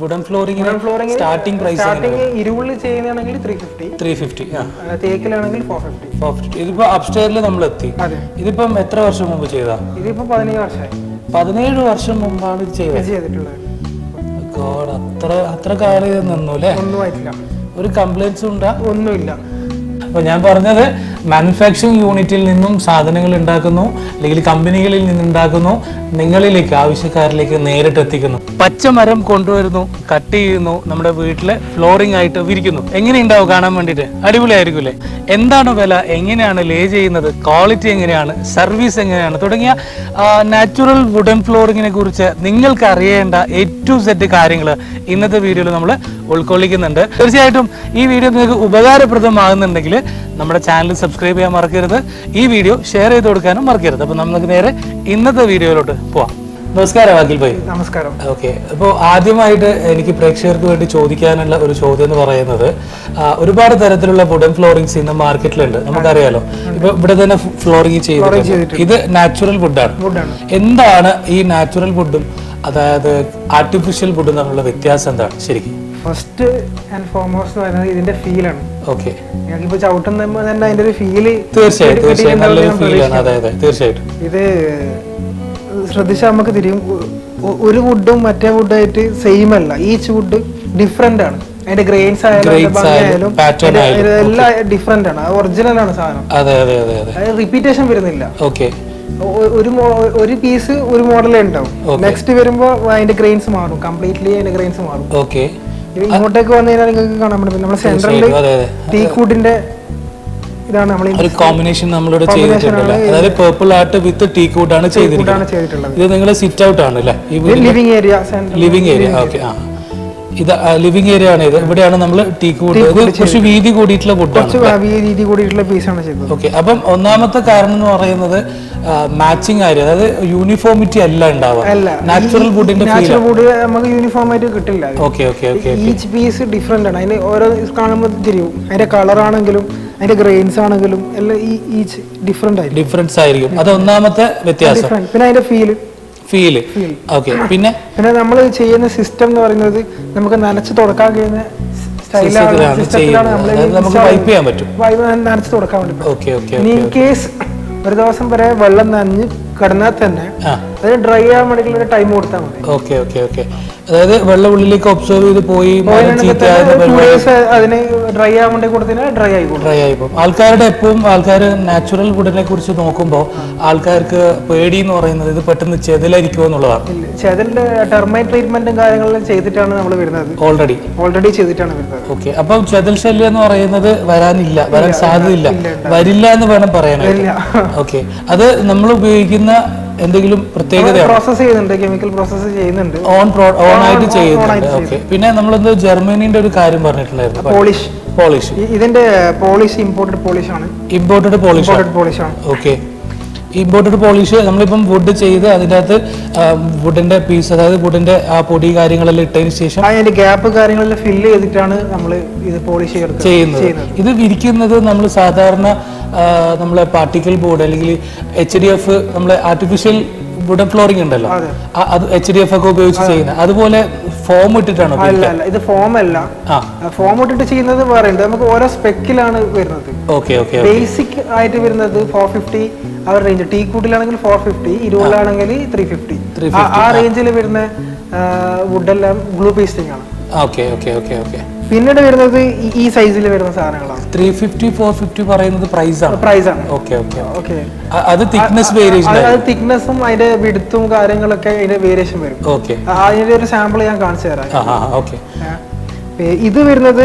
Wooden flooring starting price starting ഇരുവുള്ളിൽ ചെയ്യുന്നതാണെങ്കിൽ three fifty three fifty തേക്കിലാണെങ്കിൽ four fifty four fifty ഇതിപ്പോ അപ്സ്റ്റേറിൽ നമ്മൾ എത്തി ഇതിപ്പം എത്ര വർഷം മുമ്പ് ചെയ്താ? ഇതിപ്പോ പതിനേഴ് വർഷമായി. പതിനേഴ് വർഷം മുമ്പാണ് ഇത് ചെയ്തത്. ചെയ്തിട്ടുള്ളത്. ഗോഡ് അത്ര അത്ര കാലം ഇത് നിന്നു അല്ലേ? ഒന്നും ആയിട്ടില്ല. ഒരു കംപ്ലൈൻസും ഉണ്ടാ? ഒന്നുമില്ല. അപ്പൊ ഞാൻ പറഞ്ഞത് മാനുഫാക്ചറിങ് യൂണിറ്റിൽ നിന്നും സാധനങ്ങൾ ഉണ്ടാക്കുന്നു അല്ലെങ്കിൽ കമ്പനികളിൽ നിന്നുണ്ടാക്കുന്നു നിങ്ങളിലേക്ക് ആവശ്യക്കാരിലേക്ക് നേരിട്ട് എത്തിക്കുന്നു. പച്ചമരം കൊണ്ടുവരുന്നു കട്ട് ചെയ്യുന്നു നമ്മുടെ വീട്ടിലെ ഫ്ലോറിംഗ് ആയിട്ട് വിരിക്കുന്നു. എങ്ങനെയുണ്ടാവും കാണാൻ വേണ്ടിയിട്ട്? അടിപൊളിയായിരിക്കും എന്താണ് വില? എങ്ങനെയാണ് ലേ ചെയ്യുന്നത്? ക്വാളിറ്റി എങ്ങനെയാണ്? സർവീസ് എങ്ങനെയാണ്? തുടങ്ങിയ നാച്ചുറൽ വുഡൻ ഫ്ലോറിങ്ങിനെ കുറിച്ച് നിങ്ങൾക്ക് അറിയേണ്ട എ ടു സെറ്റ് കാര്യങ്ങൾ ഇന്നത്തെ വീഡിയോയിൽ നമ്മൾ ഉൾക്കൊള്ളിക്കുന്നുണ്ട്. തീർച്ചയായിട്ടും ഈ വീഡിയോ നിങ്ങൾക്ക് ഉപകാരപ്രദമാകുന്നുണ്ടെങ്കിൽ നമ്മുടെ ചാനൽ സബ്സ്ക്രൈബ് ചെയ്യാൻ മറക്കരുത്. ഈ വീഡിയോ ഷെയർ ചെയ്ത് കൊടുക്കാനും മറക്കരുത്. അപ്പോൾ നമുക്ക് നേരെ ഇന്നത്തെ വീഡിയോയിലോട്ട് പോവാം. നമസ്കാരം അഖിൽ ഭായി. നമസ്കാരം. ഓക്കെ. അപ്പോൾ ആദ്യമായിട്ട് എനിക്ക് പ്രേക്ഷകർക്ക് വേണ്ടി ചോദിക്കാനുള്ള ഒരു ചോദ്യം എന്ന് പറയുന്നത് ഒരുപാട് തരത്തിലുള്ള വുഡൻ ഫ്ലോറിങ്സ് ഇന്ന് മാർക്കറ്റിലുണ്ട് നമുക്കറിയാലോ. ഇപ്പൊ ഇവിടെ തന്നെ ഫ്ലോറിങ് ചെയ്തിട്ടുണ്ട്. ഇത് നാച്ചുറൽ വുഡാണ് വുഡാണ് എന്താണ് ഈ നാച്ചുറൽ വുഡും അതായത് ആർട്ടിഫിഷ്യൽ വുഡും തമ്മിലുള്ള വ്യത്യാസം എന്താണ്? ശരിക്കും. ഫസ്റ്റ് ആൻഡ് ഫോർമോസ്റ്റ് പറയുന്നത് ഇതിന്റെ ഫീലാണ് ഓക്കെ ഞങ്ങൾക്കിപ്പോ ചവിട്ടുന്ന തന്നെ അതിന്റെ ഒരു ഫീൽ തീർച്ചയായും തീർച്ചയായും. നല്ലൊരു ഫീലാണ് അതെ അതെ. തീർച്ചയായിട്ടും. ഇത് ശ്രദ്ധിച്ചാൽ നമുക്ക് തിരിയും. ഒരു വുഡും മറ്റേ വുഡായിട്ട് സെയിം അല്ല. ഈച്ച് വുഡ് ഡിഫറെന്റ് ആണ്. അതിന്റെ ഗ്രെയിൻസ് ആയാലും എല്ലാം ഡിഫറെന്റ് ആണ്. ഒറിജിനൽ ആണ് സാധനം. അതെ അതെ അതെ അതെ. റിപ്പീറ്റേഷൻ വരുന്നില്ല. ഓക്കെ ഒരു ഒരു പീസ് ഒരു മോഡലേ ഉണ്ടാവും. നെക്സ്റ്റ് വരുമ്പോ അതിന്റെ ഗ്രെയിൻസ് മാറും. കംപ്ലീറ്റ്ലി അതിന്റെ ഗ്രെയിൻസ് മാറും. ഓക്കെ ഇത് ഇങ്ങോട്ടേക്ക് വന്നു കഴിഞ്ഞാൽ നിങ്ങൾക്ക് കാണാൻ പറ്റും നമ്മുടെ സെൻട്രലിൽ ടീക്കൂട്ടിന്റെ ഇതാണ് നമ്മൾ ഒരു കോമ്പിനേഷൻ നമ്മളിവിടെ ചെയ്തിട്ടുള്ളത് അതായത് പേർപ്പിൾ ആർട്ട് വിത്ത് ടീ കൂട്ടാണ് ചെയ്തിട്ടുള്ളത്. ഇത് നിങ്ങൾ സിറ്റ് ഔട്ട് ആണ് അല്ലേ? Living area living area okay ആ. ഇത് ലിവിംഗ് ഏരിയ ആണ് ഇത്. ഇവിടെയാണ് നമ്മൾ ടീ വുഡ് ഇത് കുറച്ച് വീതി കൂടിയിട്ടുള്ള വുഡാണ് രീതി കൂടിയിട്ടുള്ള പീസാണ് ചെയ്തത്. ഓക്കെ. അപ്പം ഒന്നാമത്തെ കാരണം എന്ന് പറയുന്നത് മാച്ചിങ് ആര്യ അതായത് യൂണിഫോമിറ്റി അല്ല ഉണ്ടാവുക. നാച്ചുറൽ വുഡിന്റെ നാച്ചുറൽ വുഡ് നമുക്ക് യൂണിഫോം ആയിട്ട് കിട്ടില്ല. Okay okay okay each piece different ആണ്. അതിന് ഓരോ കാണുമ്പോൾ തിരിയും. അതിന്റെ കളർ ആണെങ്കിലും അതിന്റെ ഗ്രെയിൻസ് ആണെങ്കിലും എല്ലാം ഈ ഈച്ച് ഡിഫറെന്റ് ആയിരിക്കും. ഡിഫറൻസ് ആയിരിക്കും. അത് ഒന്നാമത്തെ വ്യത്യാസം. പിന്നെ അതിന്റെ ഫീൽ ഫീൽ ഓക്കെ പിന്നെ? പിന്നെ നമ്മൾ ചെയ്യുന്ന സിസ്റ്റം എന്ന് പറയുന്നത് നമുക്ക് നനച്ച് തുടക്കാൻ കഴിയുന്ന നമുക്ക് വൈപ്പ് ചെയ്യാൻ പറ്റും. നനച്ച് തുടക്കാൻ വേണ്ടി പറ്റും. ഓക്കെ ഓക്കെ ഇൻ കേസ് ഒരു ദിവസം വരെ വെള്ളം നനഞ്ഞ് കിടന്നാൽ തന്നെ അതിന് ഡ്രൈ ആവാൻ വേണ്ടി ടൈം കൊടുത്താൽ മതി. ഓക്കെ ഓക്കെ ഓക്കെ അതായത് വെള്ളം ഉള്ളിലേക്ക് ഒബ്സർവ് ചെയ്ത് പോയി അതിന് ഡ്രൈ ആവാൻ വേണ്ടി കൊടുത്തതിന് ഡ്രൈ ആയി ഡ്രൈ ആയി പോകും. ആൾക്കാരുടെ എപ്പോഴും ആൾക്കാർ നാച്ചുറൽ വുഡിനെ കുറിച്ച് നോക്കുമ്പോൾ ആൾക്കാർക്ക് പേടി എന്ന് പറയുന്നത് ഇത് പെട്ടെന്ന് ചെതലായിരിക്കുമോ എന്നുള്ളതാണ്. ചെതലിന്റെ ടെർമൈൻ ട്രീറ്റ്മെന്റും കാര്യങ്ങളെല്ലാം ചെയ്തിട്ടാണ് നമ്മൾ വരുന്നത്. ഓൾറെഡി ഓൾറെഡി ചെയ്തിട്ടാണ് വരുന്നത്. ഓക്കെ അപ്പം ചെതൽ ശല്യം എന്ന് പറയുന്നത് വരാനില്ല വരാൻ സാധ്യതയില്ല. വരില്ല എന്ന് വേണം പറയാനായിട്ട്. ഓക്കെ അത് നമ്മൾ ഉപയോഗിക്കുന്ന എന്തെങ്കിലും പ്രത്യേകത പ്രോസസ് ചെയ്യുന്നുണ്ട് കെമിക്കൽ പ്രോസസ്സ് ചെയ്യുന്നുണ്ട്. ഓൺ ഓൺ ആയിട്ട് ചെയ്യുന്നുണ്ട്. പിന്നെ നമ്മൾ ജർമ്മനിന്റെ ഒരു കാര്യം പറഞ്ഞിട്ടുണ്ടായിരുന്നു. പോളിഷ് പോളിഷ് ഇതിന്റെ പോളിഷ് ഇമ്പോർട്ടഡ് പോളിഷ് ആണ്. ഇമ്പോർട്ടഡ് പോളിഷ് പോളിഷ് ആണ്. ഓക്കെ ഇമ്പോർട്ടഡ് പോളിഷ് നമ്മളിപ്പം വുഡ് ചെയ്ത് അതിന്റെ അകത്ത് വുഡിന്റെ പീസ് അതായത് വുഡിന്റെ ആ പൊടി കാര്യങ്ങളെല്ലാം ഇട്ടതിന് ശേഷം അതിന്റെ ഗ്യാപ്പ് കാര്യങ്ങളെല്ലാം ഫില്ല് ചെയ്തിട്ടാണ് നമ്മൾ ഇത് പോളിഷ് ചെയ്യുന്നത്. ഇത് വിരിക്കുന്നത് നമ്മൾ സാധാരണ നമ്മളെ പാർട്ടിക്കൽ ബോർഡ് അല്ലെങ്കിൽ എച്ച് ഡി എഫ് നമ്മളെ ആർട്ടിഫിഷ്യൽ വുഡൻ ഫ്ലോറിംഗ് ഉണ്ടല്ലോ. അത്. എച്ച് ഡി എഫ് ഒക്കെ ഉപയോഗിച്ച് ചെയ്യുന്നത്. അതുപോലെ ഫോം ഇട്ടിട്ടാണോ അല്ല അല്ല ഇത് ഫോം അല്ല. ഫോം ഇട്ടിട്ട് ചെയ്യുന്നത് വേറെ ഉണ്ട്. നമുക്ക് ഓരോ സ്പെക്കിലാണ് വരുന്നത്. ഓക്കെ ഓക്കെ ബേസിക് ആയിട്ട് വരുന്നത് ഫോർ ഫിഫ്റ്റി ആ റേഞ്ച് ടീ കൂട്ടിലാണെങ്കിൽ ഫോർ ഫിഫ്റ്റി ഇരുപതിലാണെങ്കിൽ ത്രീ ഫിഫ്റ്റി ആ റേഞ്ചിൽ വരുന്ന വുഡെല്ലാം ഗ്ലൂ പേസ്റ്റിംഗ് ആണ്. ഓക്കെ ഓക്കെ ഓക്കെ ഓക്കെ പിന്നീട് വരുന്നത് ഈ- സൈസിൽ വരുന്ന സാധനങ്ങളാണ്. ത്രീ ഫിഫ്റ്റി ഫോർ ഫിഫ്റ്റി പറയുന്നത് പ്രൈസ് ആണ്. പ്രൈസ് ആണ്. ഓക്കെ ഓക്കെ ഓക്കെ അത് തിക്നെസ് വേരിയേഷൻ അത് തിക്നെസ്സും അതിന്റെ വിടുത്തും കാര്യങ്ങളൊക്കെ അതിന്റെ വേരിയേഷൻ വരും. ഓക്കെ അതിന്റെ ഒരു സാമ്പിൾ ഞാൻ കാണിച്ചു തരാം. ഓക്കെ ഇത് വരുന്നത്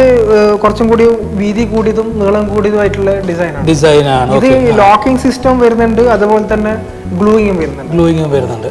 കുറച്ചും കൂടി വീതി കൂടിയതും നീളം കൂടിയതുമായിട്ടുള്ള ഡിസൈനാണ് ഡിസൈനാണ് ഇത് ലോക്കിംഗ് സിസ്റ്റം വരുന്നുണ്ട്. അതുപോലെ തന്നെ ഗ്ലൂയിങ്ങും വരുന്നുണ്ട്. വരുന്നുണ്ട്.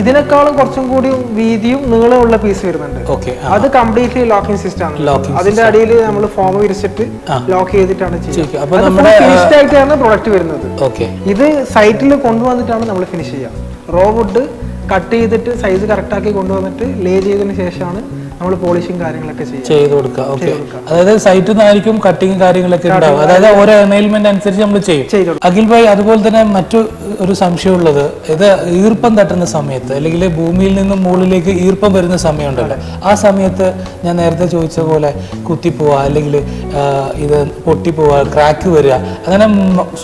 ഇതിനേക്കാളും കുറച്ചും കൂടി വീതിയും നീളമുള്ള പീസ് വരുന്നുണ്ട്. ഓക്കെ അത് കംപ്ലീറ്റ്ലി ലോക്കിംഗ് സിസ്റ്റം ആണ്. ലോക്കിംഗ് അതിന്റെ അടിയിൽ നമ്മൾ ഫോം വിരിച്ചിട്ട് ലോക്ക് ചെയ്തിട്ടാണ് ചെയ്യുന്നത് ചെയ്യുക. അപ്പൊ അത് നമ്മുടെ, ഫിനിഷ്ഡ് ആയിട്ടാണ് പ്രൊഡക്റ്റ് വരുന്നത്. ഓക്കെ ഇത് സൈറ്റിൽ കൊണ്ടുവന്നിട്ടാണ് നമ്മൾ ഫിനിഷ് ചെയ്യുക. റോ വുഡ് കട്ട് ചെയ്തിട്ട് സൈസ് കറക്റ്റ് ആക്കി കൊണ്ടുവന്നിട്ട് ലേ ചെയ്തതിന് ശേഷമാണ് നമ്മൾ പോളിഷിങ് കാര്യങ്ങളൊക്കെ ചെയ്ത് കൊടുക്കുക. ഓക്കെ. അതായത് സൈറ്റിൽ നിന്നായിരിക്കും കട്ടിങ് കാര്യങ്ങളൊക്കെ ഉണ്ടാവും അതായത് ഓരോ എനൈൽമെന്റ് അനുസരിച്ച് നമ്മൾ ചെയ്യും. അഖിൽ ഭായി അതുപോലെ തന്നെ മറ്റു ഒരു സംശയമുള്ളത് ഇത് ഈർപ്പം തട്ടുന്ന സമയത്ത് അല്ലെങ്കിൽ ഭൂമിയിൽ നിന്നും മുകളിലേക്ക് ഈർപ്പം വരുന്ന സമയമുണ്ടല്ലോ. ആ സമയത്ത് ഞാൻ നേരത്തെ ചോദിച്ച പോലെ കുത്തിപ്പോവുക അല്ലെങ്കിൽ ഇത് പൊട്ടിപ്പോവുക ക്രാക്ക് വരിക അങ്ങനെ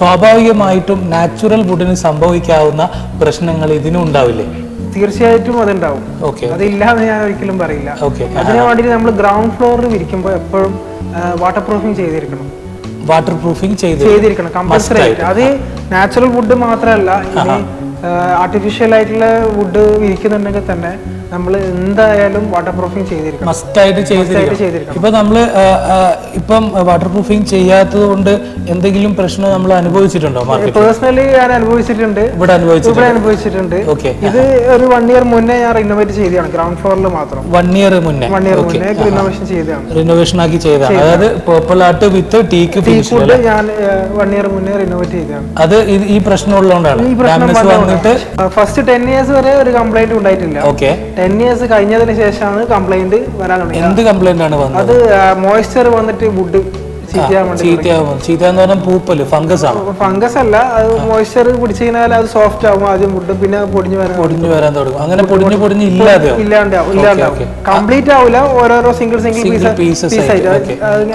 സ്വാഭാവികമായിട്ടും നാച്ചുറൽ വുഡിന് സംഭവിക്കാവുന്ന പ്രശ്നങ്ങൾ ഇതിനും ഉണ്ടാവില്ലേ? തീർച്ചയായിട്ടും അതുണ്ടാവും. ഓക്കെ അതില്ലാന്ന് ഞാൻ ഒരിക്കലും പറയില്ല. അതിന് വേണ്ടിയിട്ട് നമ്മൾ ഗ്രൗണ്ട് ഫ്ലോറിൽ വിരിക്കുമ്പോൾ എപ്പോഴും വാട്ടർ പ്രൂഫിങ് ചെയ്തിരിക്കണം. വാട്ടർ പ്രൂഫിങ് ചെയ്ത് ചെയ്തിരിക്കണം. കമ്പൽസറി ആയിട്ട്. അത് നാച്ചുറൽ വുഡ് മാത്രമല്ല ഇനി ആർട്ടിഫിഷ്യൽ ആയിട്ടുള്ള വുഡ് വിരിക്കുന്നുണ്ടെങ്കിൽ തന്നെ നമ്മൾ എന്തായാലും വാട്ടർ പ്രൂഫിങ് ചെയ്തിരിക്കണം. മസ്റ്റായിട്ട് ചെയ്തിരിക്കണം. ഇപ്പൊ ആ, ഇപ്പം വാട്ടർ പ്രൂഫിങ് ചെയ്യാത്തത് കൊണ്ട് എന്തെങ്കിലും പ്രശ്നം നമ്മൾ അനുഭവിച്ചിട്ടുണ്ടോ പേഴ്സണലി ഞാൻ അനുഭവിച്ചിട്ടുണ്ട്. ഇവിടെ അനുഭവിച്ചിട്ടുണ്ട്. ഇവിടെ അനുഭവിച്ചിട്ടുണ്ട്. ഇത് ഒരു വൺ ഇയർ മുന്നേ ഞാൻ റിനോവേറ്റ് ചെയ്തതാണ് ഗ്രൗണ്ട് ഫ്ലോറിൽ മാത്രം. വൺ ഇയർ മുന്നേ. വൺ ഇയർ മുന്നേ റിനോവേഷൻ ചെയ്തതാണ്. റിനോവേഷൻ ആക്കി ചെയ്തതാണ്. അതായത് പേർപ്പിൾ ആർട്ട് വിത്ത് ടീക്ക് ഞാൻ വൺ ഇയർ മുന്നേ റിനോവേറ്റ് ചെയ്തതാണ്. അത് ഈ പ്രശ്നം ഉള്ളതുകൊണ്ടാണ്. ഫസ്റ്റ് ടെൻ ഇയേഴ്സ് വരെ ഒരു കംപ്ലൈന്റ് ഉണ്ടായിട്ടില്ല. ഓക്കെ ടെൻ ഇയേഴ്സ് കഴിഞ്ഞതിന് ശേഷമാണ് കംപ്ലൈന്റ് വരാൻ തുടങ്ങിയത്. എന്ത് കംപ്ലൈന്റ് ആണ് വന്നത്? അത് മോയ്സ്ചർ വന്നിട്ട് വുഡ് ചീത്തയാവും ചീത്ത എന്ന് പറഞ്ഞാൽ പൂപ്പൽ ഫംഗസ് ആണ്. ഫംഗസ് അല്ല അത് മോയ്സ്ചർ പിടിച്ചു കഴിഞ്ഞാൽ അത് സോഫ്റ്റ് ആവും ആദ്യം വുഡ് പിന്നെ പൊടിഞ്ഞു വരാൻ പൊടിഞ്ഞു വരാൻ തുടങ്ങും. അങ്ങനെ പൊടിഞ്ഞു പൊടിഞ്ഞ് ഇല്ലാതെയോ? ഇല്ലാണ്ടാവും ഇല്ലാണ്ടാവും. കംപ്ലീറ്റ് ആവില്ല ഓരോരോ single single single piece pieces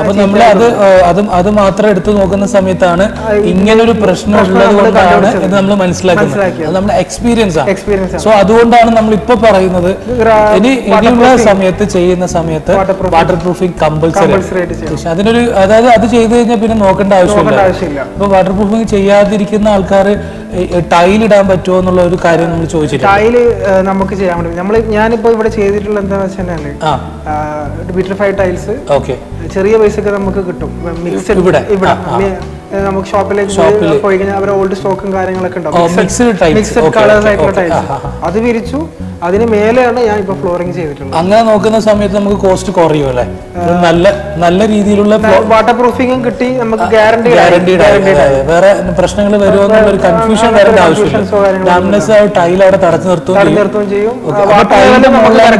അപ്പൊ നമ്മൾ അത് അത് അത് മാത്രം എടുത്തു നോക്കുന്ന സമയത്താണ് ഇങ്ങനൊരു പ്രശ്നം ഉള്ളത് കൊണ്ടാണ് ഇത് നമ്മൾ മനസ്സിലാക്കുന്നത്. അത് നമ്മുടെ എക്സ്പീരിയൻസ് ആണ്. എക്സ്പീരിയൻസ് സോ അതുകൊണ്ടാണ് നമ്മൾ ഇപ്പൊ പറയുന്നത് ഇനി ഇനിയുള്ള സമയത്ത് ചെയ്യുന്ന സമയത്ത് വാട്ടർ പ്രൂഫിംഗ് കമ്പൽസറി അതിനൊരു അതായത് അത് ചെയ്ത് കഴിഞ്ഞാൽ പിന്നെ നോക്കേണ്ട ആവശ്യമില്ല. ഇപ്പൊ വാട്ടർ പ്രൂഫിംഗ് ചെയ്യാതിരിക്കുന്ന ആൾക്കാർ ടൈൽ ഇടാൻ പറ്റുമോ എന്നുള്ള ഒരു കാര്യം നമ്മൾ ചോദിച്ചു ടൈൽ നമുക്ക് ചെയ്യാൻ പറ്റും. നമ്മൾ ഞാനിപ്പോ ഇവിടെ ചെയ്തിട്ടുള്ള എന്താണെന്ന് വെച്ചാൽ വിട്രിഫൈഡ് ടൈൽസ് ചെറിയ പൈസക്ക് നമുക്ക് കിട്ടും. ഇവിടെ? നമുക്ക് ഷോപ്പിലേക്ക് പോയി- കഴിഞ്ഞാൽ അവരുടെ ഓൾഡ് സ്റ്റോക്കും കാര്യങ്ങളൊക്കെ ഉണ്ടാവും മിക്സ്ഡ് കളേഴ്സ് ആയിട്ടുള്ള ടൈൽസ് അത് വിരിച്ചു. അതിന് മേലെയാണ് ഞാൻ ഇപ്പൊ ഫ്ലോറിംഗ് ചെയ്തിട്ടുള്ളത്. അങ്ങനെ നോക്കുന്ന സമയത്ത് നമുക്ക് കോസ്റ്റ് കുറയും അല്ലേ? നല്ല നല്ല രീതിയിലുള്ള വാട്ടർ പ്രൂഫിങ്ങും കിട്ടി. നമുക്ക് ഗ്യാരണ്ടി ഗ്യാരണ്ടി വേറെ പ്രശ്നങ്ങൾ വരുമോ ഒരു കൺഫ്യൂഷൻ വരേണ്ട ആവശ്യമില്ല. ഡാംനെസ് ആ ടൈൽ അവിടെ തടച്ചു നിർത്തുകയും ചെയ്യും. നിർത്തുകയും ചെയ്യും. അപ്പൊ ടൈലിന്റെ മുകളിലാണ്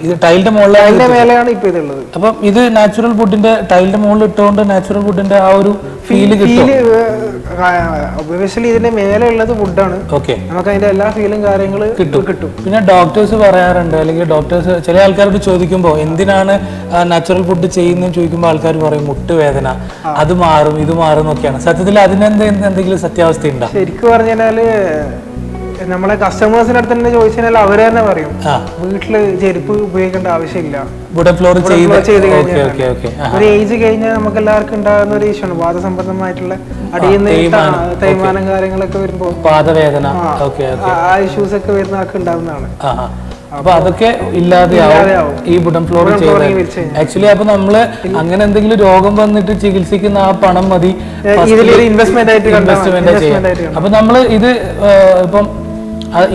ഇത് ടൈലിന്റെ മുകളിലാണ് മേലെയാണ് ഇപ്പൊ ഇതുള്ളത് അപ്പം ഇത് നാച്ചുറൽ വുഡിന്റെ ടൈലിന്റെ മുകളിൽ ഇട്ടുകൊണ്ട് നാച്ചുറൽ വുഡിന്റെ ആ ഒരു ഫീൽ ഫീൽ ഒബ്വിയസ്ലി ഇതിന്റെ മേലെ ഉള്ളത് വുഡാണ് ഓക്കെ നമുക്ക് അതിന്റെ എല്ലാ ഫീലും കാര്യങ്ങളും കിട്ടും. കിട്ടും. പിന്നെ ഡോക്ടേഴ്സ് പറയാറുണ്ട് അല്ലെങ്കിൽ ഡോക്ടേഴ്സ് ചില ആൾക്കാരോട് ചോദിക്കുമ്പോൾ എന്തിനാണ് നാച്ചുറൽ ഫുഡ് ചെയ്യുന്നതെന്ന് ചോദിക്കുമ്പോൾ ആൾക്കാർ പറയും മുട്ടുവേദന. അത് മാറും ഇത് മാറും എന്നൊക്കെയാണ്. സത്യത്തിൽ അതിനെന്ത് എന്തെങ്കിലും സത്യാവസ്ഥ ഉണ്ടോ ശരിക്കും പറഞ്ഞാൽ നമ്മളെ കസ്റ്റമേഴ്സിന്റെ അടുത്ത് തന്നെ ചോദിച്ചു കഴിഞ്ഞാൽ അവർ തന്നെ പറയും. വീട്ടിൽ ചെരുപ്പ് ഉപയോഗിക്കേണ്ട ആവശ്യമില്ല. ഫ്ലോർ ചെയ്ത് ഒരു ഏജ് കഴിഞ്ഞാൽ നമുക്ക് എല്ലാവർക്കും ഉണ്ടാകുന്ന ഒരു ഇഷ്യൂ ആണ്. വാദസംബന്ധമായിട്ടുള്ള അടിയുന്ന തേയ്മാനം. കാര്യങ്ങളൊക്കെ വരുമ്പോ പാദവേദന. ആ ഇഷ്യൂസ് ഒക്കെ വരുന്ന ആൾക്ക് ഉണ്ടാവുന്നതാണ്. അപ്പൊ അതൊക്കെ ഇല്ലാതെയാവും. ഈ വുഡൻ ഫ്ലോർ ചെയ്ത് ആക്ച്വലി അപ്പൊ നമ്മൾ അങ്ങനെ എന്തെങ്കിലും രോഗം വന്നിട്ട് ചികിത്സിക്കുന്ന ആ പണം മതി. ഇൻവെസ്റ്റ്മെന്റ് ആയിട്ട്. അപ്പൊ നമ്മൾ ഇത് ഇപ്പം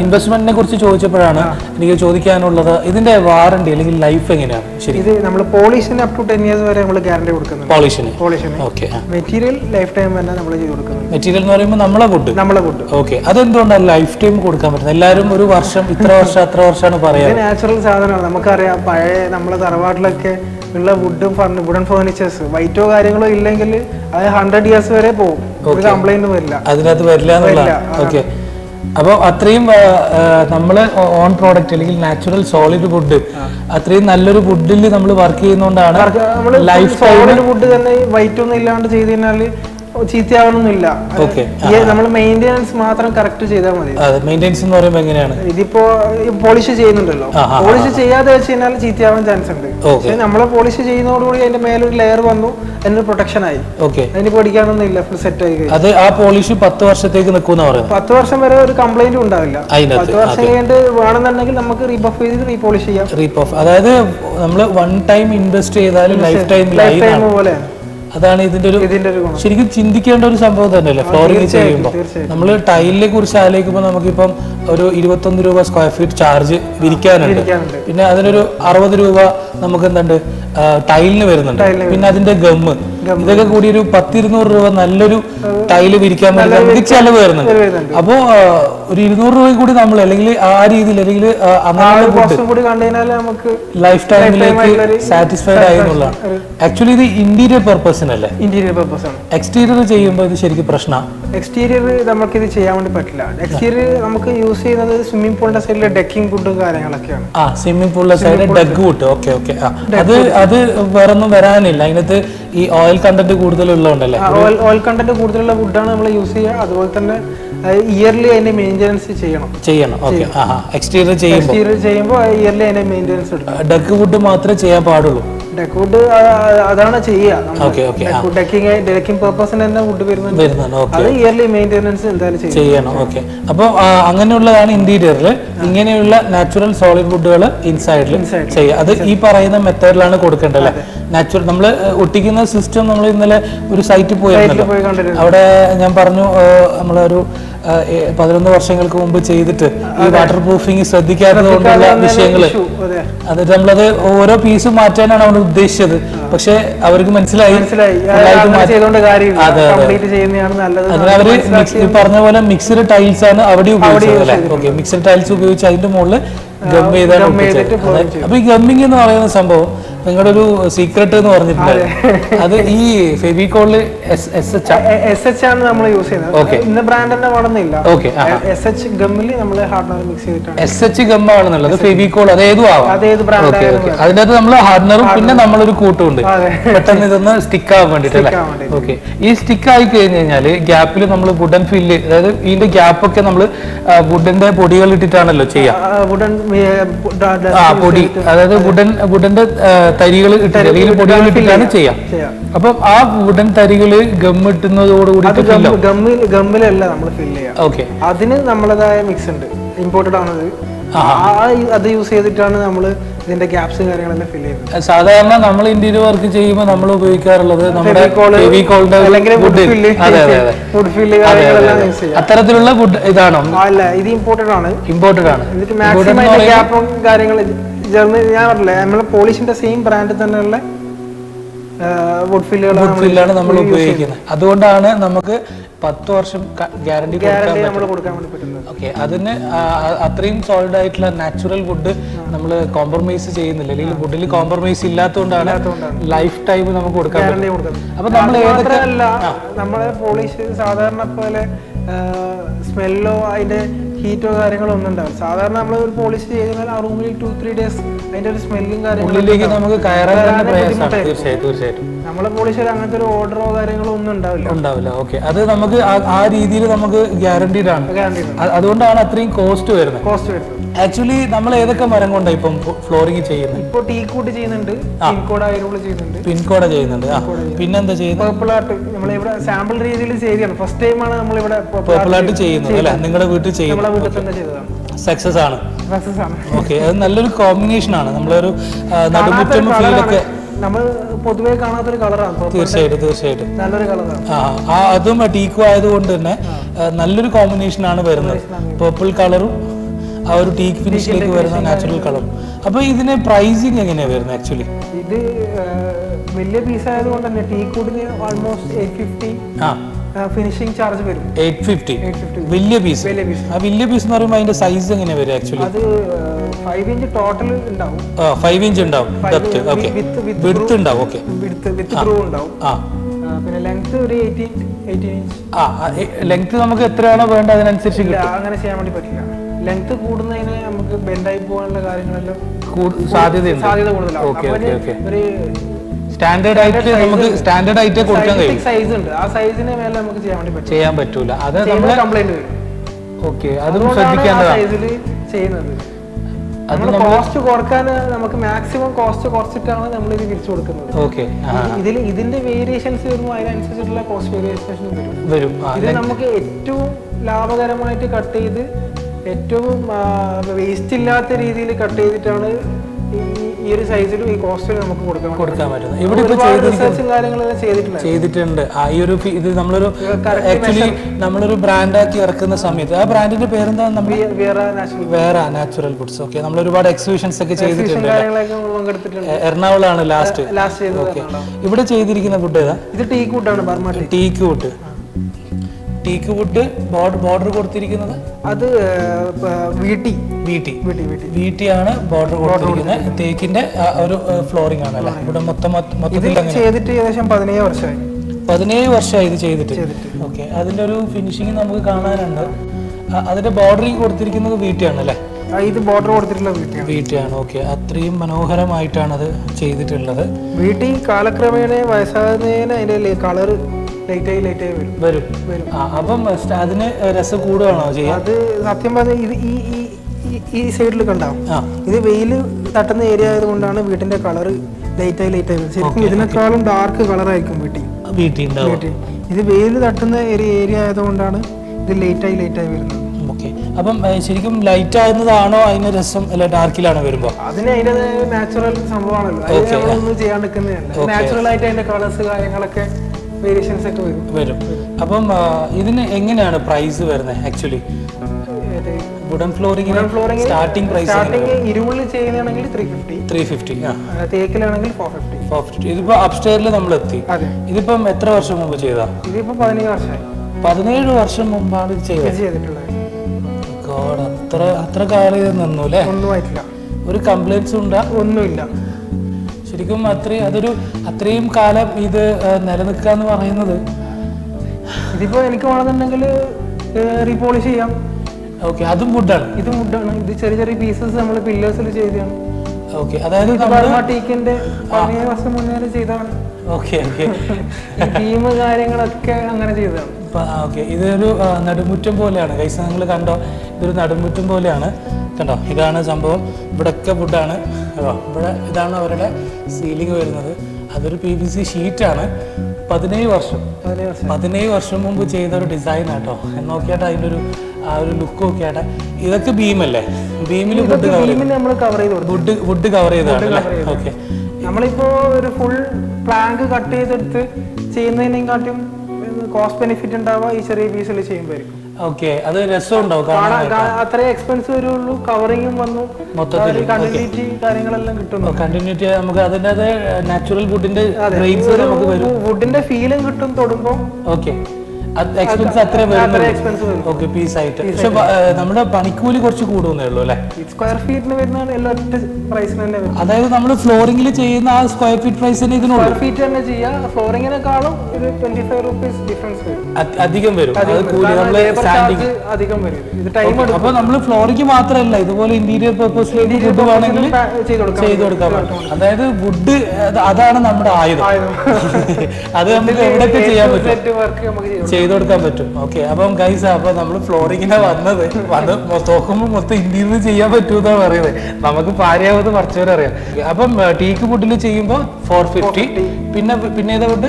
ഇൻവെസ്റ്റ്മെന്റിനെ കുറിച്ച് ചോദിച്ചപ്പോഴാണ് എനിക്ക് ചോദിക്കാനുള്ളത് ഇതിന്റെ വാറണ്ടി അല്ലെങ്കിൽ ലൈഫ് എങ്ങനെയാണ്? ശരി. ഇത് നമ്മൾ പോളിഷിന് അപ് ടു ടെൻ ഇയേഴ്സ് വരെ നമ്മൾ ഗ്യാരണ്ടി കൊടുക്കുന്നത് പോളിഷിന് പോളിഷിന് ഓക്കെ മെറ്റീരിയൽ ലൈഫ് ടൈം തന്നെ നമ്മൾ ചെയ്ത് കൊടുക്കുന്നത് മെറ്റീരിയൽ എന്ന് പറയുമ്പോൾ നമ്മളെ ഫുഡ് നമ്മളെ ഫുഡ് ഓക്കെ അതെന്തുകൊണ്ടാണ് ലൈഫ് ടൈം കൊടുക്കാൻ പറ്റുന്നത്? എല്ലാവരും ഒരു വർഷം ഇത്ര വർഷം അത്ര വർഷമാണ് പറയുന്നത് നാച്ചുറൽ സാധനമാണ്. നമുക്കറിയാം പഴയ നമ്മളെ തറവാട്ടിലൊക്കെ ഉള്ള വുഡും വുഡൻ ഫേർണിച്ചേഴ്സ് വൈറ്റോ കാര്യങ്ങളോ ഇല്ലെങ്കിൽ അത് ഹൺഡ്രഡ് ഇയേഴ്സ് വരെ പോകും. ഒരു കംപ്ലൈന്റ് വരില്ല. അതിനകത്ത് വരില്ല ഓക്കെ അപ്പോൾ അത്രയും നമ്മൾ ഓൺ പ്രോഡക്റ്റ് അല്ലെങ്കിൽ നാച്ചുറൽ സോളിഡ് ഫുഡ് അത്രയും നല്ലൊരു ഫുഡിൽ നമ്മൾ വർക്ക് ചെയ്യുന്നതുകൊണ്ടാണ് ലൈഫ് സോളിഡ് വുഡ് തന്നെ വൈറ്റ് ഒന്നും ഇല്ലാണ്ട് ചെയ്ത് കഴിഞ്ഞാൽ ചീത്തയാവണമെന്നില്ല നമ്മൾ മെയിന്റെനൻസ് മാത്രം കറക്റ്റ് ചെയ്താൽ മതി. മെയിന്റെനൻസ് എന്ന് പറയുമ്പോൾ എങ്ങനെയാണ്? ഇതിപ്പോ പോളിഷ് ചെയ്യുന്നുണ്ടല്ലോ. പോളിഷ് ചെയ്യാതെ വെച്ച് കഴിഞ്ഞാൽ ചീത്തയാവാൻ ചാൻസ് ഉണ്ട്. പക്ഷെ നമ്മളെ പോളിഷ് ചെയ്യുന്നതോടുകൂടി അതിന്റെ മേലൊരു ലെയർ വന്നു അതിന് പ്രൊട്ടക്ഷൻ ആയി. അതിന് പേടിക്കാനൊന്നും ഇല്ല ഫുൾ സെറ്റ് ആയി അത് ആ പോളിഷ് പത്ത് വർഷത്തേക്ക് നിൽക്കുന്ന പത്ത് വർഷം വരെ ഒരു കംപ്ലൈന്റ് ഉണ്ടാവില്ല. പത്ത് വർഷം കഴിഞ്ഞിട്ട് വേണമെന്നുണ്ടെങ്കിൽ നമുക്ക് റീബഫ് ചെയ്ത് റീപോളിഷ് ചെയ്യാം. റീബഫ് അതായത് നമ്മൾ വൺ ടൈം ഇൻവെസ്റ്റ് ചെയ്താൽ ലൈഫ് ടൈം ലൈഫ് ടൈം പോലെ അതാണ് ഇതിന്റെ ഒരു ശരിക്കും ചിന്തിക്കേണ്ട ഒരു സംഭവം തന്നെയല്ലേ? ഫ്ലോറിംഗ് ചെയ്യുമ്പോൾ നമ്മൾ ടൈലിനെ കുറിച്ച് ആലോചിക്കുമ്പോൾ നമുക്കിപ്പം ഒരു ഇരുപത്തൊന്ന് രൂപ സ്ക്വയർ ഫീറ്റ് ചാർജ് വിരിക്കാനുണ്ട്. പിന്നെ അതിനൊരു അറുപത് രൂപ നമുക്ക് എന്തുണ്ട് ടൈലിന് വരുന്നുണ്ട്. പിന്നെ അതിന്റെ ഗമ്മ് ഇതൊക്കെ കൂടി ഒരു പത്തിരുന്നൂറ് രൂപ നല്ലൊരു ടൈൽ വിരിക്കാൻ വേണ്ടി നമുക്ക് ചെലവ് വരുന്നുണ്ട്. അപ്പോ ഒരു ഇരുന്നൂറ് രൂപ കൂടി നമ്മൾ അല്ലെങ്കിൽ ആ രീതിയിൽ അല്ലെങ്കിൽ അങ്ങനെ ലൈഫ് ടൈമിലേക്ക് സാറ്റിസ്ഫൈഡ് ആയി എന്നുള്ളതാണ്. ആക്ച്വലി ഇത് ഇന്റീരിയർ പെർപ്പസിനല്ലേ ഇന്റീരിയർ പെർപ്പസ് ആണ്. എക്സ്റ്റീരിയർ ചെയ്യുമ്പോൾ ഇത് ശരിക്കും പ്രശ്നം? എക്സ്റ്റീരിയർ നമുക്ക് ഇത് ചെയ്യാൻ വേണ്ടി പറ്റില്ല. എക്സ്റ്റീരിയർ നമുക്ക് യൂസ് ചെയ്യുന്നത് സ്വിമ്മിംഗ് പൂളിന്റെ സൈഡിലെ ഡെക്കിംഗ് ഫുഡും കാര്യങ്ങളൊക്കെയാണ്. ആ സ്വിമ്മിംഗ് പൂളിന്റെ സൈഡിലെ ഡെഗ് ഫുഡ് ഓക്കെ ഓക്കെ അത് അത് വേറൊന്നും വരാനില്ല. അതിനകത്ത് ഈ ഓയിൽ കണ്ടന്റ് കൂടുതലുള്ളതുകൊണ്ടല്ലേ? ഓയിൽ ഓയിൽ കണ്ടന്റ് കൂടുതലുള്ള വുഡാണ് നമ്മൾ യൂസ് ചെയ്യുക. അതുപോലെ തന്നെ ഇയർലി അതിന്റെ മെയിന്റെനൻസ് ചെയ്യണം. ചെയ്യണം. ഓക്കെ എക്സ്റ്റീരിയർ ചെയ്യുമ്പോൾ എക്സ്റ്റീരിയർ ചെയ്യുമ്പോൾ ഇയർലി അതിന്റെ മെയിന്റെനൻസ് ഡക്ക് വുഡ് മാത്രമേ ചെയ്യാൻ പാടുള്ളൂ? ഡെക്ക് വുഡ് അതാണ് ചെയ്യുക. ഡെക്കിങ് ഡെക്കിംഗ് പർപ്പസിന് തന്നെ വുഡ് വരുന്നുണ്ട്. അത് ഇയർലി മെയിന്റെനൻസ് എന്തായാലും ചെയ്യും ചെയ്യണം. ഓക്കെ അപ്പോൾ അങ്ങനെയുള്ളതാണ് ഇന്റീരിയറിൽ ഇങ്ങനെയുള്ള നാച്ചുറൽ സോളിഡ് വുഡുകൾ ഇൻസൈഡിൽ ചെയ്യുക. അത് ഈ പറയുന്ന മെത്തേഡിലാണ് കൊടുക്കേണ്ടത് അല്ലേ? നാച്ചുറൽ നമ്മൾ ഒട്ടിക്കുന്ന സിസ്റ്റം നമ്മൾ ഇന്നലെ ഒരു സൈറ്റിൽ പോയിരുന്നല്ലോ പോയി അവിടെ ഞാൻ പറഞ്ഞു നമ്മളൊരു പതിനൊന്ന് വർഷങ്ങൾക്ക് മുമ്പ് ചെയ്തിട്ട് ഈ വാട്ടർ പ്രൂഫിങ് ശ്രദ്ധിക്കാത്തത് കൊണ്ടുള്ള വിഷയങ്ങൾ അതായത് എന്നിട്ട് നമ്മളത് ഓരോ പീസ് മാറ്റാനാണ് അവർ ഉദ്ദേശിച്ചത്. പക്ഷെ അവർക്ക് മനസ്സിലായി. അതിന് അവർ പറഞ്ഞ പോലെ മിക്സഡ് ടൈൽസ് ആണ് അവിടെ ഉപയോഗിച്ചത് മിക്സഡ് ടൈൽസ് ഉപയോഗിച്ച് അതിന്റെ മുകളിൽ ഗം ചെയ്താണ്. അപ്പൊ ഈ ഗമ്മിങ് എന്ന് പറയുന്ന സംഭവം നിങ്ങളുടെ ഒരു സീക്രട്ട് എന്ന് പറഞ്ഞിട്ട് അത്. ഈ ഫെവിക്കോളിൽ എസ് എച്ച് ആണ് നമ്മൾ യൂസ് ചെയ്യുന്നത്. ഇന്ന ബ്രാൻഡിന്റെ വളർന്നില്ല ഓക്കെ എസ് എച്ച് ഗമ്മിൽ നമ്മൾ ഹാർഡ്നർ മിക്സ് ചെയ്തിട്ടാണ്. എസ് എച്ച് ഗം ആണെന്നുള്ളത്. ഫെവിക്കോൾ അത് ഏതും ആവാം. അതിന്റെ അകത്ത് നമ്മൾ ഹാർഡ്നറും പിന്നെ നമ്മളൊരു കൂട്ടും ഉണ്ട് പെട്ടെന്ന് ഇതൊന്ന് സ്റ്റിക്ക് ആവാൻ വേണ്ടിട്ടല്ലേ ഓക്കെ ഈ സ്റ്റിക്ക് ആയി കഴിഞ്ഞു കഴിഞ്ഞാൽ ഗ്യാപ്പിൽ നമ്മൾ വുഡൻ ഫില്ല് അതായത് ഇതിന്റെ ഗ്യാപ്പൊക്കെ നമ്മൾ വുഡന്റെ പൊടികൾ ഇട്ടിട്ടാണല്ലോ ചെയ്യാം. പൊടി. അതായത് വുഡൻ വുഡന്റെ തരികൾ അല്ലെങ്കിൽ പൊടികൾ ഇട്ടിട്ടാണ് ചെയ്യാം. അപ്പൊ ആ വുഡൻ തരികൾ ഗം ഇട്ടുന്നതോട് അത് കൂടിയിട്ട് ഫില്ലോ ഗമ്മിൽ ഗമ്മിലല്ല നമ്മൾ ഫില്ല് ചെയ്യാം. ഓക്കെ അതിന് നമ്മളതായ മിക്സ് ഉണ്ട്. ഇമ്പോർട്ടഡ് ആണത് അത്. യൂസ് ചെയ്തിട്ടാണ് നമ്മൾ ഇതിന്റെ ഗ്യാപ്സ് കാര്യങ്ങളെല്ലാം ഫില്ല് ചെയ്യുന്നത്. സാധാരണ നമ്മൾ ഇന്റീരിയർ വർക്ക് ചെയ്യുമ്പോൾ നമ്മൾ ഉപയോഗിക്കാറുള്ളത് നമ്മുടെ അത്തരത്തിലുള്ള ഇതാണോ? അല്ല ഇത് ഇമ്പോർട്ടഡ് ആണ്. ഇമ്പോർട്ടഡ് ആണ്. എന്നിട്ട് മാക്സിമം അതിന്റെ ഗ്യാപ്പും കാര്യങ്ങൾ ചേർന്ന് ഞാൻ പറഞ്ഞില്ലേ നമ്മളെ പോളിഷിന്റെ സെയിം ബ്രാൻഡ് തന്നെയുള്ള വുഡ് ഫില്ലാണ് നമ്മൾ ഉപയോഗിക്കുന്നത്. അതുകൊണ്ടാണ് നമുക്ക് പത്ത് വർഷം ഗ്യാരണ്ടി കൊടുക്കാൻ പറ്റുന്നത്. ഓക്കെ അതിന് അത്രയും സോളിഡ് ആയിട്ടുള്ള നാച്ചുറൽ വുഡ് നമ്മൾ കോംപ്രമൈസ് ചെയ്യുന്നില്ല. അല്ലെങ്കിൽ വുഡിൽ കോംപ്രമൈസ് ഇല്ലാത്തതുകൊണ്ടാണ് ലൈഫ് ടൈം നമുക്ക് കൊടുക്കാൻ അപ്പൊ നമ്മൾ നമ്മളെ പോളിഷ് സാധാരണ പോലെ സ്മെല്ലോ അതിന്റെ ഹീറ്റോ കാര്യങ്ങളോ ഒന്നും ഉണ്ടാവില്ല. സാധാരണ നമ്മൾ ഒരു പോളിഷ് ചെയ്താൽ ആ റൂമിൽ ടു ത്രീ ഡേയ്സ് അതിന്റെ ഒരു സ്മെല്ലും കാര്യങ്ങളും ഉള്ളിലേക്ക് നമുക്ക് കയറാൻ പ്രയാസമാണ്. തീർച്ചയായിട്ടും തീർച്ചയായിട്ടും. നമ്മളെ പോളിഷിൽ അങ്ങനത്തെ ഒരു ഓർഡറോ കാര്യങ്ങളോ ഒന്നും ഉണ്ടാവില്ല. ഉണ്ടാവില്ല. ഓക്കെ അത് നമുക്ക് ആ- ആ രീതിയിൽ നമുക്ക് ഗ്യാരണ്ടീഡ് ആണ്. ഗ്യാരണ്ടി അ- അതുകൊണ്ടാണ് അത്രയും കോസ്റ്റ് വരുന്നത്. കോസ്റ്റ് വരുന്നത്. ആക്ച്വലി നമ്മൾ ഏതൊക്കെ മരം കൊണ്ടാണ് ഇപ്പം ഫ്ലോറിങ് ചെയ്യുന്നത്? ഇപ്പൊ ടീ കൂട്ട് ചെയ്യുന്നുണ്ട്. പിൻകോഡ് ചെയ്യുന്നുണ്ട്. പിൻകോഡ് ചെയ്യുന്നുണ്ട്. ആ. പിന്നെന്താ ചെയ്യുന്നത്? പേർപ്പിൾ ആർട്ട് നമ്മളിവിടെ സാമ്പിൾ രീതിയിൽ ചെയ്യുകയാണ് ഫസ്റ്റ് ടൈമാണ് നമ്മളിവിടെ Purple art ചെയ്യുന്നത്. അല്ലെ? നിങ്ങളുടെ വീട്ടിൽ ചെയ്യുന്നത്. നമ്മളെ സക്സസ് ആണ്. ഓക്കെ അത് നല്ലൊരു കോമ്പിനേഷൻ ആണ്. നമ്മളൊരു നടുമുറ്റം ഫീലൊക്കെ നമ്മൾ പൊതുവെ കാണാത്തൊരു കളറാണ്. തീർച്ചയായിട്ടും തീർച്ചയായിട്ടും. നല്ലൊരു കളറാണ് ആ ആ അതും ടീക്കോ ആയതുകൊണ്ട് തന്നെ നല്ലൊരു കോമ്പിനേഷൻ ആണ് വരുന്നത്. പേർപ്പിൾ കളറും ആ ഒരു ടീക്ക് ഫിനിഷിലേക്ക് വരുന്ന നാച്ചുറൽ കളറും അപ്പൊ ഇതിന് പ്രൈസിങ് എങ്ങനെയാ വരുന്നത് ആക്ച്വലി ഇത് വലിയ പീസ് ആയതുകൊണ്ട് തന്നെ ടീ കൂടിന് ഓൾമോസ്റ്റ് എയ്റ്റ് ഫിഫ്റ്റി ആ. ഫിനിഷിംഗ് ചാർജ് വരും. എയ്റ്റ് ഫിഫ്റ്റി വലിയ പീസ് വലിയ പീസ് ആ വലിയ പീസ് എന്ന് പറയുമ്പോൾ അതിന്റെ സൈസ് എങ്ങനെയാ വരും ആക്ച്വലി അത് ഫൈവ് ഇഞ്ച് ടോട്ടൽ ഉണ്ടാവും. ഫൈവ് ഇഞ്ച് ഉണ്ടാവും. Depth okay width width width ഉണ്ടാവും. ഓക്കെ വിത്ത് വിത്ത് ത്രൂ ഉണ്ടാവും. ആ. ആ, പിന്നെ ലെങ്ത് ഒരു എയ്റ്റീൻ എയ്റ്റീൻ ഇഞ്ച് ആ ലെങ്ത് നമുക്ക് എത്രയാണോ വേണ്ടത് അതിനനുസരിച്ച് അങ്ങനെ ചെയ്യാൻ വേണ്ടി പറ്റില്ല. ലെങ്ത് കൂടുന്നതിന് നമുക്ക് ബെൻഡായി പോകാനുള്ള കാര്യങ്ങളെല്ലാം സാധ്യത കൂടുതലാണ് ഒരു സ്റ്റാൻഡേർഡ് ആയിട്ട് നമുക്ക് സ്റ്റാൻഡേർഡ് ആയിട്ട് കൊടുക്കാൻ കഴിയും. സൈസ് ഉണ്ട്. ആ സൈസിന് മേലെ നമുക്ക് ചെയ്യാൻ വേണ്ടി പറ്റും. ചെയ്യാൻ പറ്റൂല. അത് നമ്മൾ കംപ്ലൈന്റ് വരും. ഓക്കെ അതും ശ്രദ്ധിക്കേണ്ടതാണ്. ചെയ്യുന്നത്. നമ്മൾ കോസ്റ്റ് കുറയ്ക്കാൻ നമുക്ക് മാക്സിമം കോസ്റ്റ് കുറച്ചിട്ടാണ് നമ്മൾ ഇത് തിരിച്ചു കൊടുക്കുന്നത്. ഓക്കെ ഇതിൽ ഇതിന്റെ വേരിയേഷൻസ് വരുമ്പോൾ അതിനനുസരിച്ചിട്ടുള്ള കോസ്റ്റ് വേരിയേഷൻ വരും. വരും. ഇത് നമുക്ക് ഏറ്റവും ലാഭകരമായിട്ട് കട്ട് ചെയ്ത് ഏറ്റവും വേസ്റ്റ് ഇല്ലാത്ത രീതിയിൽ കട്ട് ചെയ്തിട്ടാണ് ഈ- ഈ ഒരു സൈസിലും ഈ കോസ്റ്റിൽ നമുക്ക് കൊടുക്കാൻ കൊടുക്കാൻ പറ്റുന്നു ഇവിടെ ഇപ്പോൾ റിസർച്ചും കാര്യങ്ങളെല്ലാം ചെയ്തിട്ടുണ്ട്. ചെയ്തിട്ടുണ്ട്. ആ ഈ ഒരു ഇത് നമ്മളൊരു ആക്ച്വലി നമ്മളൊരു ബ്രാൻഡാക്കി ഇറക്കുന്ന സമയത്ത്. ആ ബ്രാൻഡിന്റെ പേരെന്താ? നമ്മൾ വേറെ നാച്ചുറൽ ഫുഡ്സ് ഓക്കെ നമ്മൾ ഒരുപാട് എക്സിബിഷൻസ് ഒക്കെ ചെയ്തിട്ടുണ്ട്. എറണാകുളമാണ് ലാസ്റ്റ് ലാസ്റ്റ് ചെയ്തത് ഇവിടെ ചെയ്തിരിക്കുന്ന ഫുഡ് ഏതാ? ഇത് ടീ കൂട്ടാണ് ടീ. കൂട്ട്. ടീക്ക് വുഡ് ബോർഡ് ബോർഡർ കൊടുത്തിരിക്കുന്നത്? അത് വീട്ടി വീട്ടി. വീട്ടി. വീട്ടി വീട്ടി. ആണ് ബോർഡർ കൊടുത്തിരിക്കുന്നത്. തേക്കിന്റെ ഒരു ഫ്ലോറിംഗ് ആണ് അല്ലേ? ഇവിടെ മൊത്തം മൊത്ത- മൊത്തത്തിൽ ചെയ്തിട്ട് ഏകദേശം പതിനേഴ് വർഷമായി. പതിനേഴ് വർഷമായി ഇത് ചെയ്തിട്ട്. ഓക്കെ. അതിന്റെ ഒരു ഫിനിഷിങ് നമുക്ക് കാണാനുണ്ട്. അതിന്റെ ബോർഡറിങ് കൊടുത്തിരിക്കുന്നത് വീട്ടിയാണ് അല്ലേ? ഇത് ബോർഡർ കൊടുത്തിട്ടുള്ള വീട്ടിയാണ്. വീട്ടിയാണ്. ഓക്കെ. അത്രയും മനോഹരമായിട്ടാണ് അത് ചെയ്തിട്ടുള്ളത്. വീട്ടിൽ കാലക്രമേണ വയസ്സാകുന്നതിന് അതിന്റെ കളറ് ലൈറ്റായി ലേറ്റായി വരും. വരും. വരും. ആ, അപ്പം അതിന് രസം കൂടുകയാണോ ചെയ്യാം അത് സത്യം പറഞ്ഞാൽ ഇത് ഈ ഈ ഈ- ഈ സൈഡിൽ കണ്ടാവും ആ. ഇത് വെയിൽ തട്ടുന്ന ഏരിയ ആയതുകൊണ്ടാണ് വീട്ടിന്റെ കളർ ലൈറ്റായി ലൈറ്റായി വരുന്നത് ശരിക്കും ഇതിനേക്കാളും ഡാർക്ക് കളറായിരിക്കും വീട്ടിൽ. വീട്ടിൽ ഉണ്ടാവും വീട്ടിൽ. ഇത് വെയിൽ തട്ടുന്ന ഒരു ഏരിയ ആയതുകൊണ്ടാണ് ഇത് ലേറ്റായി ലേറ്റായി വരുന്നത്. ഓക്കെ അപ്പം ഏ, ശരിക്കും ലൈറ്റ് ആകുന്നതാണോ? അതിന് രസം അല്ല ഡാർക്കിലാണോ വരുമ്പോ? അതിന് അതിന്റെ നാച്ചുറൽ സംഭവമാണല്ലോ. അത് നമ്മളൊന്നും ചെയ്യാൻ നിൽക്കുന്നതല്ല നാച്ചുറൽ ആയിട്ട് അതിന്റെ കളേഴ്സ് കാര്യങ്ങളൊക്കെ വേരിയേഷൻസ് ഒക്കെ വരും. വരും. അപ്പം ഇതിന് എങ്ങനെയാണ് പ്രൈസ് വരുന്നത് actually wooden flooring flooring starting price starting ഇരുമുള്ളിൽ ചെയ്യുകയാണെങ്കിൽ ത്രീ ഫിഫ്റ്റി ത്രീ ഫിഫ്റ്റി തേക്കിലാണെങ്കിൽ ഫോർ ഫിഫ്റ്റി ഫോർ ഫിഫ്റ്റി ഇതിപ്പോ അപ്സ്റ്റെയറിൽ നമ്മൾ എത്തി ഇതിപ്പം എത്ര വർഷം മുമ്പ് ചെയ്താ? ഇതിപ്പോ പതിനേഴ് വർഷമായി. പതിനേഴ് വർഷം മുമ്പാണ് ഇത് ചെയ്തിട്ടുള്ളത്. God, അത്ര അത്ര കാലം ഇത് നിന്നു അല്ലേ ഒന്നും ആയിട്ടില്ല. ഒരു കംപ്ലൈൻസും ഉണ്ടാ? ഒന്നുമില്ല. ശരിക്കും അത്രയും അതൊരു അത്രയും കാലം ഇത് നിലനിൽക്കുക എന്ന് പറയുന്നത്. ഇതിപ്പോ എനിക്ക് വേണമെന്നുണ്ടെങ്കിൽ റീപോളിഷ് ചെയ്യാം. ഓക്കെ അതും വുഡാണ് ഇത് വുഡാണ് ഇത് ചെറിയ ചെറിയ പീസസ് നമ്മൾ പില്ലേഴ്സിൽ ചെയ്തതാണ്. ഓക്കെ അതായത് ടീക്കിന്റെ പതിനേഴ് വർഷം മുന്നേ ചെയ്തതാണ്. ഓക്കെ ഓക്കെ ടീം കാര്യങ്ങളൊക്കെ അങ്ങനെ ചെയ്തതാണ്. ഓക്കെ. ഇതൊരു നടുമുറ്റം പോലെയാണ്. കൈസ നിങ്ങൾ കണ്ടോ? ഇതൊരു നടുമുറ്റം പോലെയാണ്. കണ്ടോ? ഇതാണ് സംഭവം. ഇവിടെയൊക്കെ വുഡാണ് കേട്ടോ ഇവിടെ ഇതാണ് അവരുടെ സീലിംഗ് വരുന്നത്. അതൊരു പി വി സി ഷീറ്റാണ് പതിനേഴ് വർഷം. പതിനേഴ് വർഷം. പതിനേഴ് വർഷം മുമ്പ് ചെയ്ത ഒരു ഡിസൈൻ ആട്ടോ. നോക്കിയാട്ടെ അതിന്റെ ഒരു ആ ഒരു ലുക്ക് നോക്കിയാട്ടെ. ഇതൊക്കെ ഭീമല്ലേ ഭീമിൽ വുഡ് കവർ ചെയ്ത് വുഡ് വുഡ് കവർ ചെയ്തതാണ് അല്ലേ? ഓക്കെ നമ്മളിപ്പോ ഒരു ഫുൾ പ്ലാങ്ക് കട്ട് ചെയ്തെടുത്ത് ചെയ്യുന്നതിനെക്കാട്ടും കോസ്റ്റ് ബെനിഫിറ്റ് ഉണ്ടാവുക ഈ ചെറിയ പീസിൽ ചെയ്യുമ്പോഴായിരിക്കും. ഓക്കെ അത് രസം ഉണ്ടാവും കാണാൻ കാണാൻ കാ- അത്രയും എക്സ്പെൻസ് വരുള്ളൂ കവറിങ്ങും വന്നു. മൊത്തത്തിൽ. കണ്ടിന്യൂറ്റി കാര്യങ്ങളെല്ലാം കിട്ടുന്നു. കണ്ടിന്യൂറ്റി നമുക്ക് അതിന്റെ നാച്ചുറൽ വുഡിന്റെ നമുക്ക് വരും. വുഡിന്റെ ഫീലും കിട്ടും തൊടുമ്പോ. ഓക്കെ എക്സ്പെൻസ് അത്ര അത്ര വരുന്നുള്ളൂ. എക്സ്പെൻസ് വരും ഓക്കെ പീസ് ആയിട്ട്. പക്ഷെ നമ്മുടെ പണിക്കൂലി കുറച്ച് കൂടുന്നേ ഉള്ളൂ അല്ലേ? സ്ക്വയർ ഫീറ്റിന് വരുന്നതാണ് എല്ലാം ഒറ്റ പ്രൈസിന് തന്നെ അതായത് നമ്മൾ ഫ്ലോറിംഗിൽ ചെയ്യുന്ന ആ സ്ക്വയർ ഫീറ്റ് പ്രൈസ് തന്നെ ഇതിന് സ്ക്വയർ ഫീറ്റ് തന്നെ ചെയ്യുക. ഫ്ലോറിംഗിനെക്കാളും ഒരു ട്വന്റി ഫൈവ് റുപ്പീസ് ഡിഫറൻസ് വരും അധികം വരും. അത് കൂലി നമ്മൾ ലേബർ അധികം വരും. ഇത് ടൈം എടുക്കും. അപ്പൊ നമ്മൾ ഫ്ലോറിംഗ് മാത്രമല്ല ഇതുപോലെ ഇന്റീരിയർ പർപ്പസിലേക്ക് വുഡ് വേണമെങ്കിൽ ചെയ്തു കൊടുക്കാൻ പറ്റും. അതായത് വുഡ് അതാണ് നമ്മുടെ ആയുധം. അത് നമുക്ക് എവിടെയൊക്കെ ചെയ്യാൻ പറ്റും. ചെയ്തു കൊടുക്കാൻ പറ്റും. ഓക്കെ അപ്പം ഗൈസ് അപ്പൊ നമ്മൾ ഫ്ലോറിങ്ങിനെ വന്നത്. വന്ന് നോക്കുമ്പോൾ മൊത്തം ഇന്ത്യയിൽ നിന്ന് ചെയ്യാൻ പറ്റൂന്നാ പറയുന്നത് നമുക്ക് പാര്യാവത് കുറച്ചുപേരറിയാം അപ്പം ടീക്ക് പുട്ടിൽ ചെയ്യുമ്പോൾ ഫോർ ഫിഫ്റ്റി പിന്നെ പിന്നെ ഏതാ വുഡ്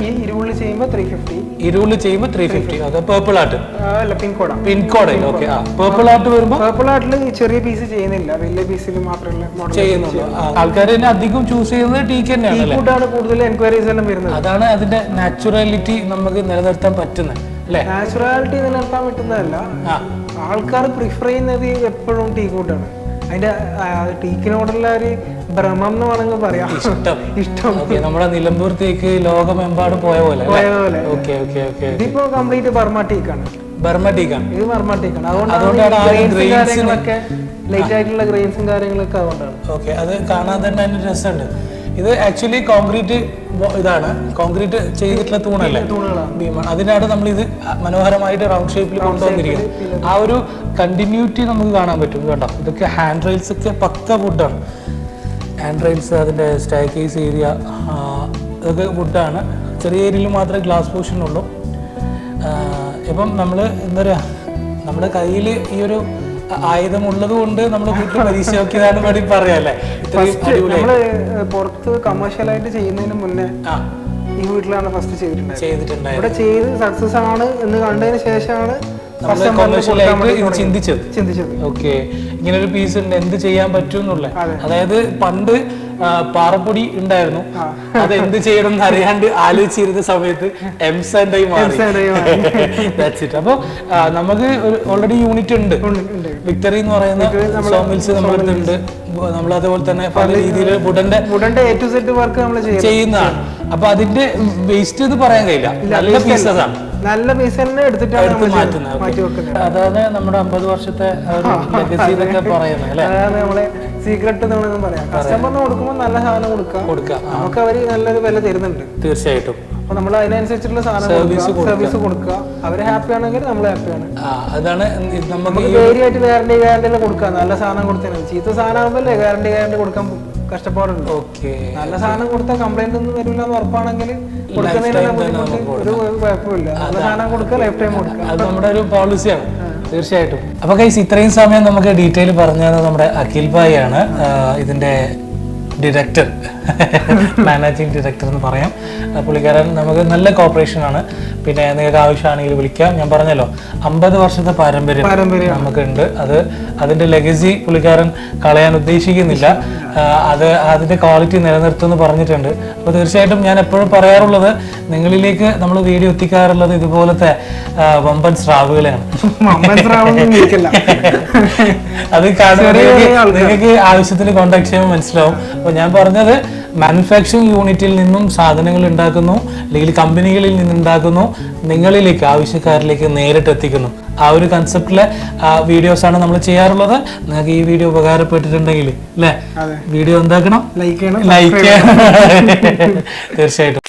ചെയ്യുമ്പോൾ ത്രീ ഫിഫ്റ്റി ഇരുപതിൽ ചെയ്യുമ്പോൾ three fifty okay purple art അല്ല പിൻകോഡാണ് പിൻകോഡ് ഓക്കെ പേർപ്പിൾ ആർട്ട് വരുമ്പോൾ പേർപ്പിൾ ആർട്ടിൽ ചെറിയ പീസ് ചെയ്യുന്നില്ല. വലിയ പീസിൽ മാത്രമല്ല മോഡൽ ചെയ്യുന്നുള്ളൂ. ആൾക്കാർ തന്നെ അധികം ചൂസ് ചെയ്യുന്നത് ടീക്ക് തന്നെയാണ് കൂടുതൽ എൻക്വയറീസ് എല്ലാം വരുന്നത്. അതാണ് അതിന്റെ നാച്ചുറാലിറ്റി നമുക്ക് നിലനിർത്താൻ പറ്റുന്നത്. നാച്ചുറാലിറ്റി നിലനിർത്താൻ പറ്റുന്നതല്ല. ആൾക്കാർ പ്രിഫർ ചെയ്യുന്നത് എപ്പോഴും ടീ കൂട്ടാണ്. അതിന്റെ ടീക്കിനോടുള്ള ഒരു ഭ്രമം എന്ന് വേണമെങ്കിൽ പറയാം. ഇഷ്ടം. ഇഷ്ടം. നമ്മുടെ നിലമ്പൂർ തേക്ക് ലോകമെമ്പാടും പോയ പോലെ പോയ പോലെ. ഇതിപ്പോ കംപ്ലീറ്റ് ബർമ ടീക്കാണ്. ബർമ ടീക്കാണ് ഇത് ബർമ ടീക്കാണ് അതുകൊണ്ടാണ് ലൈറ്റ് ആയിട്ടുള്ള ഗ്രെയിൻസും കാര്യങ്ങളൊക്കെ അതുകൊണ്ടാണ് ഓക്കെ അത് കാണാൻ തന്നെ അതിന് രസമുണ്ട്. ഇത് ആക്ച്വലി കോൺക്രീറ്റ് ഇതാണ്. കോൺക്രീറ്റ് ചെയ്തിട്ടുള്ള തൂണല്ലേ? ഭീമാണ് അതിനാണ് നമ്മൾ ഇത് മനോഹരമായിട്ട് റൗണ്ട് ഷേപ്പിൽ കൊണ്ടുവന്നിരിക്കുന്നത്. ആ ഒരു കണ്ടിന്യൂറ്റി നമുക്ക് കാണാൻ പറ്റും. കേട്ടോ ഇതൊക്കെ ഹാൻഡ് റെയിൽസ് ഒക്കെ പക്ക വുഡാണ് ഹാൻഡ് റെയിൽസ് അതിന്റെ സ്റ്റൈക്കേസ് ഏരിയ ഇതൊക്കെ വുഡാണ് ചെറിയ ഏരിയയിൽ മാത്രമേ ഗ്ലാസ് പോർഷൻ ഉള്ളൂ. ഇപ്പം നമ്മൾ എന്താ പറയുക നമ്മുടെ കയ്യിൽ ഈ ഒരു ആയുധം ഉള്ളത് കൊണ്ട് നമ്മൾ വീട്ടിൽ പരീക്ഷ നോക്കിയതാണ് വേണ്ടി പറയാല്ലേ നമ്മൾ പുറത്ത് കമേഴ്ഷ്യലായിട്ട് ചെയ്യുന്നതിന് മുന്നേ ഈ വീട്ടിലാണ് ഫസ്റ്റ് ചെയ്തിട്ടുണ്ടായത് ഇവിടെ ചെയ്ത് സക്സസ് ആണ് എന്ന് കണ്ടതിന് ശേഷമാണ്. ചിന്തിച്ചത്. ചിന്തിച്ചത്. ഓക്കെ ഇങ്ങനെ ഒരു പീസ് ഉണ്ട്. എന്ത് ചെയ്യാൻ പറ്റും എന്നുള്ള. അതായത് പണ്ട് പാറപ്പൊടി ഉണ്ടായിരുന്നു. അത് എന്ത് ചെയ്യണം എന്ന് അറിയാണ്ട് ആലോചിച്ചിരുന്ന സമയത്ത് മാറി. That's അപ്പൊ നമുക്ക് ഓൾറെഡി യൂണിറ്റ് ഉണ്ട്. വിക്ടറി എന്ന് പറയുന്ന സോമിൽസ് നമ്മുടെ അടുത്തുണ്ട് നമ്മൾ അതുപോലെ തന്നെ പല രീതിയിൽ വുഡന്റെ വുഡന്റെ എ ടു സെറ്റ് വർക്ക് നമ്മൾ ചെയ്യും ചെയ്യുന്നതാണ്. അപ്പൊ അതിന്റെ വേസ്റ്റ് എന്ന് പറയാൻ കഴിയില്ല. നല്ല പീസസ് ആണ്. നല്ല പീസ് തന്നെ എടുത്തിട്ടാണ് മാറ്റി വെക്കുന്നത്. അതാണ് നമ്മുടെ അമ്പത് വർഷത്തെ അതാണ് നമ്മളെ സീക്രട്ട് എന്ന് പറയാം. കസ്റ്റമറിന് കൊടുക്കുമ്പോൾ നല്ല സാധനം കൊടുക്കാം. കൊടുക്കുക നമുക്ക് അവർ നല്ലൊരു വില തരുന്നുണ്ട്. തീർച്ചയായിട്ടും. അപ്പൊ നമ്മൾ അതിനനുസരിച്ചിട്ടുള്ള സാധനം സർവീസ് കൊടുക്കുക അവർ ഹാപ്പി ആണെങ്കിൽ നമ്മൾ ഹാപ്പിയാണ് അതാണ് നമുക്ക് ധൈര്യമായിട്ട് ഗ്യാരണ്ടി ഗ്യാരണ്ടി കൊടുക്കാം. നല്ല സാധനം കൊടുത്തേ ചീത്ത സാധനം ആകുമ്പോൾ ഗ്യാരണ്ടി ഗ്യാരണ്ടി കൊടുക്കാൻ കഷ്ടപ്പാടുണ്ട്. ഓക്കെ. നല്ല സാധനം കൊടുത്താൽ കംപ്ലൈന്റ് ഒന്നും വരില്ല എന്ന് ഉറപ്പാണെങ്കിൽ കൊടുക്കുന്നതിന് ബുദ്ധിമുട്ട് ഒരു കുഴപ്പമില്ല നല്ല സാധനം കൊടുക്കുക ലൈഫ് ടൈം കൊടുക്കുക. അത് നമ്മുടെ ഒരു പോളിസിയാണ് തീർച്ചയായിട്ടും. അപ്പൊ കൈസ് ഇത്രയും സമയം നമുക്ക് ഡീറ്റെയിൽ പറഞ്ഞു നമ്മുടെ അഖിൽ ഭായി ആണ് ഇതിന്റെ ഡിറക്ടർ മാനേജിങ് ഡിറക്ടർ എന്ന് പറയാം. പുള്ളിക്കാരൻ നമുക്ക് നല്ല കോപ്പറേഷൻ ആണ്. പിന്നെ നിങ്ങൾക്ക് ആവശ്യമാണെങ്കിൽ വിളിക്കാം. ഞാൻ പറഞ്ഞല്ലോ അമ്പത് വർഷത്തെ പാരമ്പര്യം പാരമ്പര്യം. നമുക്കുണ്ട്. അത് അതിന്റെ ലെഗസി പുള്ളിക്കാരൻ കളയാൻ ഉദ്ദേശിക്കുന്നില്ല. അത് അതിന്റെ ക്വാളിറ്റി നിലനിർത്തുമെന്ന് പറഞ്ഞിട്ടുണ്ട്. അപ്പോൾ തീർച്ചയായിട്ടും ഞാൻ എപ്പോഴും പറയാറുള്ളത് നിങ്ങളിലേക്ക് നമ്മൾ വീഡിയോ എത്തിക്കാറുള്ളത് ഇതുപോലത്തെ വമ്പൻ സ്രാവുകളെയാണ്. അത് കാണുമ്പോൾ നിങ്ങൾക്ക് ആവശ്യത്തിന് കോണ്ടാക്ട് ചെയ്യുമ്പോൾ മനസ്സിലാവും. അപ്പോൾ ഞാൻ പറഞ്ഞത് മാനുഫാക്ചറിങ് യൂണിറ്റിൽ നിന്നും സാധനങ്ങൾ ഉണ്ടാക്കുന്നു അല്ലെങ്കിൽ കമ്പനികളിൽ നിന്നുണ്ടാക്കുന്നു നിങ്ങളിലേക്ക് ആവശ്യക്കാരിലേക്ക് നേരിട്ട് എത്തിക്കുന്നു. ആ ഒരു കൺസെപ്റ്റിലെ വീഡിയോസാണ് നമ്മൾ ചെയ്യാറുള്ളത്. നിങ്ങൾക്ക് ഈ വീഡിയോ ഉപകാരപ്പെട്ടിട്ടുണ്ടെങ്കിൽ അല്ലേ വീഡിയോ എന്താക്കണം? ലൈക്ക് ചെയ്യണം ലൈക്ക് തീർച്ചയായിട്ടും.